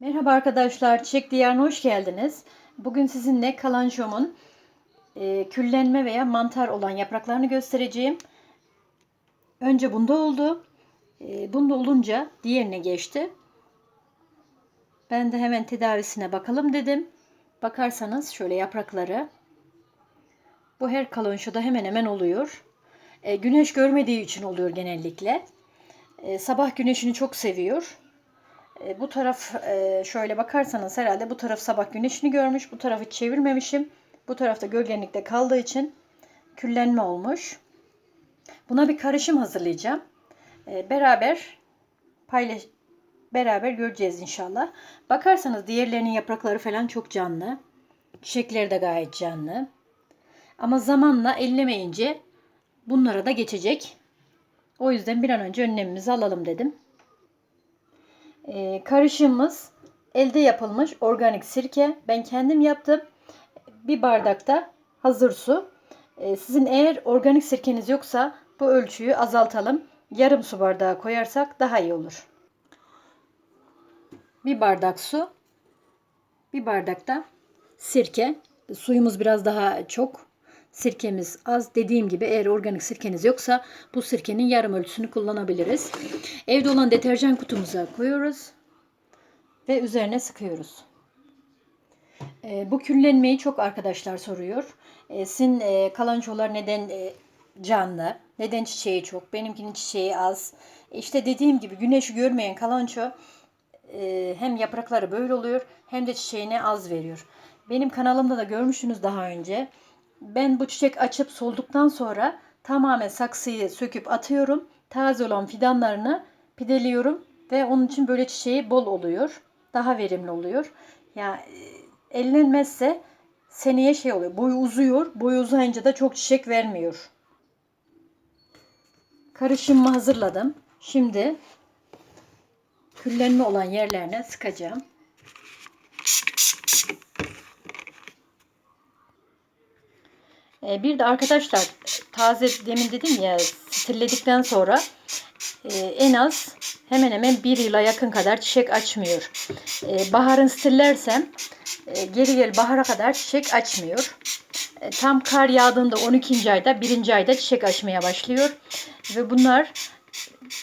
Merhaba arkadaşlar, Çiçek Diyarı'na hoş geldiniz. Bugün sizinle kalançomun e, küllenme veya mantar olan yapraklarını göstereceğim. Önce bunda oldu. E, bunda olunca diğerine geçti. Ben de hemen tedavisine bakalım dedim. Bakarsanız şöyle yaprakları. Bu her kalonşoda hemen hemen oluyor. E, güneş görmediği için oluyor genellikle. E, sabah güneşini çok seviyor. E, bu taraf e, şöyle bakarsanız herhalde bu taraf sabah güneşini görmüş. Bu tarafı çevirmemişim. Bu tarafta gölgenlikte kaldığı için küllenme olmuş. Buna bir karışım hazırlayacağım. E, beraber paylaş beraber göreceğiz inşallah. Bakarsanız diğerlerinin yaprakları falan çok canlı. Çiçekleri de gayet canlı. Ama zamanla ellemeyince bunlara da geçecek. O yüzden bir an önce önlemimizi alalım dedim. Ee, karışımımız elde yapılmış organik sirke. Ben kendim yaptım. Bir bardakta hazır su. Ee, sizin eğer organik sirkeniz yoksa bu ölçüyü azaltalım. Yarım su bardağı koyarsak daha iyi olur. Bir bardak su. Bir bardakta sirke. Suyumuz biraz daha çok. Sirkemiz az. Dediğim gibi eğer organik sirkeniz yoksa bu sirkenin yarım ölçüsünü kullanabiliriz. Evde olan deterjan kutumuza koyuyoruz ve üzerine sıkıyoruz. E, bu küllenmeyi çok arkadaşlar soruyor. E, sizin e, kalançolar neden e, canlı, neden çiçeği çok, benimkinin çiçeği az. E, işte dediğim gibi güneşi görmeyen kalanço e, hem yaprakları böyle oluyor hem de çiçeğine az veriyor. Benim kanalımda da görmüşsünüz daha önce. Ben bu çiçek açıp solduktan sonra tamamen saksıyı söküp atıyorum. Taze olan fidanlarını pideliyorum ve onun için böyle çiçeği bol oluyor. Daha verimli oluyor. Ya yani, ellenmezse seneye şey oluyor. Boyu uzuyor. Boyu uzayınca da çok çiçek vermiyor. Karışımımı hazırladım. Şimdi küllenme olan yerlerine sıkacağım. Bir de arkadaşlar taze demin dedim ya stilledikten sonra en az hemen hemen bir yıla yakın kadar çiçek açmıyor. Baharın stillersem geri gel bahara kadar çiçek açmıyor. Tam kar yağdığında 12. ayda 1. ayda çiçek açmaya başlıyor. Ve bunlar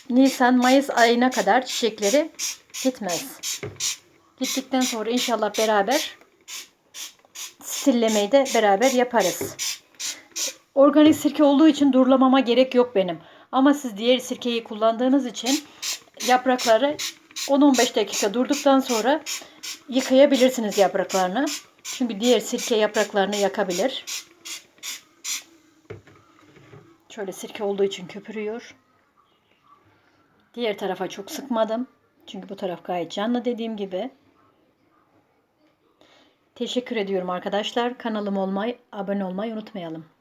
Nisan Mayıs ayına kadar çiçekleri gitmez. Gittikten sonra inşallah beraber stillemeyi de beraber yaparız. Organik sirke olduğu için durulamama gerek yok benim. Ama siz diğer sirkeyi kullandığınız için yaprakları 10-15 dakika durduktan sonra yıkayabilirsiniz yapraklarını. Çünkü diğer sirke yapraklarını yakabilir. Şöyle sirke olduğu için köpürüyor. Diğer tarafa çok sıkmadım. Çünkü bu taraf gayet canlı dediğim gibi. Teşekkür ediyorum arkadaşlar. Kanalım olmayı, abone olmayı unutmayalım.